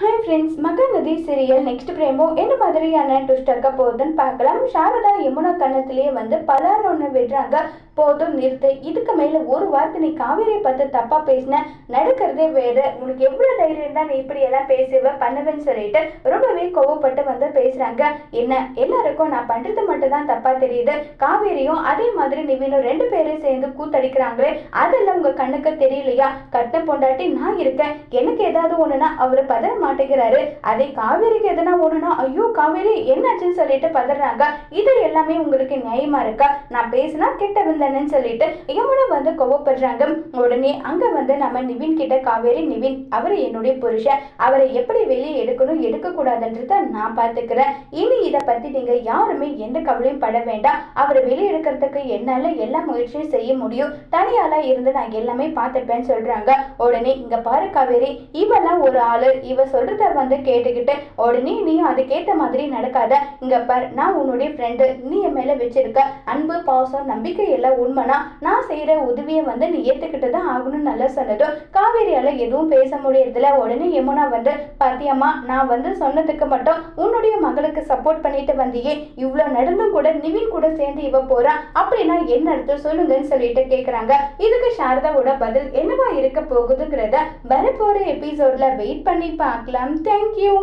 Hi friends Mahanadhi serial next promo என்ன மாதிரியான twist இருக்க போகுதுன்னு பார்க்கலாம். சாரதா யமுனா கண்ணத்திலேயே வந்து பலார் ஒன்று விடுறாங்க. போதும் நிறுத்து. இதுக்கு மேலே ஒரு வார்த்தை நீ காவேரியை பார்த்து தப்பாக பேசின நடக்கிறதே வேறு. உனக்கு எவ்வளோ தைரியம் தான் நீ இப்படி எல்லாம் பேசுவ பண்ணுவேன்னு சொல்லிட்டு ரொம்பவே கோவப்பட்டு வந்து பேசுகிறாங்க என்ன? எல்லாருக்கும் நான் பண்ணுறது மட்டும் தான் தப்பாக தெரியுது. காவேரியும் அதே மாதிரி நிவினும் ரெண்டு பேரும் சேர்ந்து கூத்தடிக்கிறாங்களே அதெல்லாம் உங்கள் கண்ணுக்கு தெரியலையா? கட்டின பொண்டாட்டி நான் இருக்கேன். எனக்கு ஏதாவது ஒன்றுனா அவரை பதற மாட்டேங்கிறாரு. அதே காவேரிக்கு எதனா ஒண்ணுனா ஐயோ காவேரி என்னாச்சுன்னு சொல்லிட்டு பதறாங்க. இது எல்லாமே உங்களுக்கு நியாயமா இருக்கா? நான் பேசினா கெட்ட வந்தேன்னு சொல்லிட்டு யமுனா வந்து கோவப்படுறாங்க. உடனே அங்க வந்து நம்ம நிவின் கிட்ட காவேரி நிவின் அவர் என்னுடைய புருஷன். அவரை எப்படி வெளியே எடுக்கணும் இருக்கக்கூடாதுன்றத கூடாதுன்றத நான் பார்த்துக்கிறேன். இனி இதை பற்றி நீங்கள் யாருமே எந்த கவலையும் பட வேண்டாம். அவரை வெளியே எடுக்கிறதுக்கு என்னால் எல்லா முயற்சியும் செய்ய முடியும். தனியால இருந்து நான் எல்லாமே பார்த்துப்பேன்னு சொல்கிறாங்க உடனே இங்கே பாரு காவேரி இவெல்லாம் ஒரு ஆளு. இவ சொல்கிறத வந்து கேட்டுக்கிட்டு உடனே நீ அதுக்கேற்ற மாதிரி நடக்காத. இங்கே பார் நான் உன்னுடைய ஃப்ரெண்டு நீ என் மேலே வச்சிருக்க அன்பு பாசம் நம்பிக்கை எல்லாம் உண்மைனா நான் செய்கிற உதவியை வந்து நீ ஏற்றுக்கிட்டு தான் ஆகணும்னு நல்லா சொன்னதும் காவேரியால் எதுவும் பேச முடியறதில்ல. உடனே யமுனா வந்து பாத்தியம்மா நான் வந்து சொன்னதுக்கு மட்டும் உன்னுடைய மகளுக்கு சப்போர்ட் பண்ணிட்டு வந்தியே. இவ்வளோ நடந்தும் கூட நிவின் கூட சேர்ந்து இவ போறா. அப்படின்னா என்ன அர்த்தம்? சொல்லுங்கன்னு சொல்லிட்டு கேக்குறாங்க. இதுக்கு சாரதாவோட பதில் என்னவா இருக்க போகுதுங்கிறத வரப்போற எபிசோட்ல வெயிட் பண்ணி பார்க்கலாம். தேங்க்யூ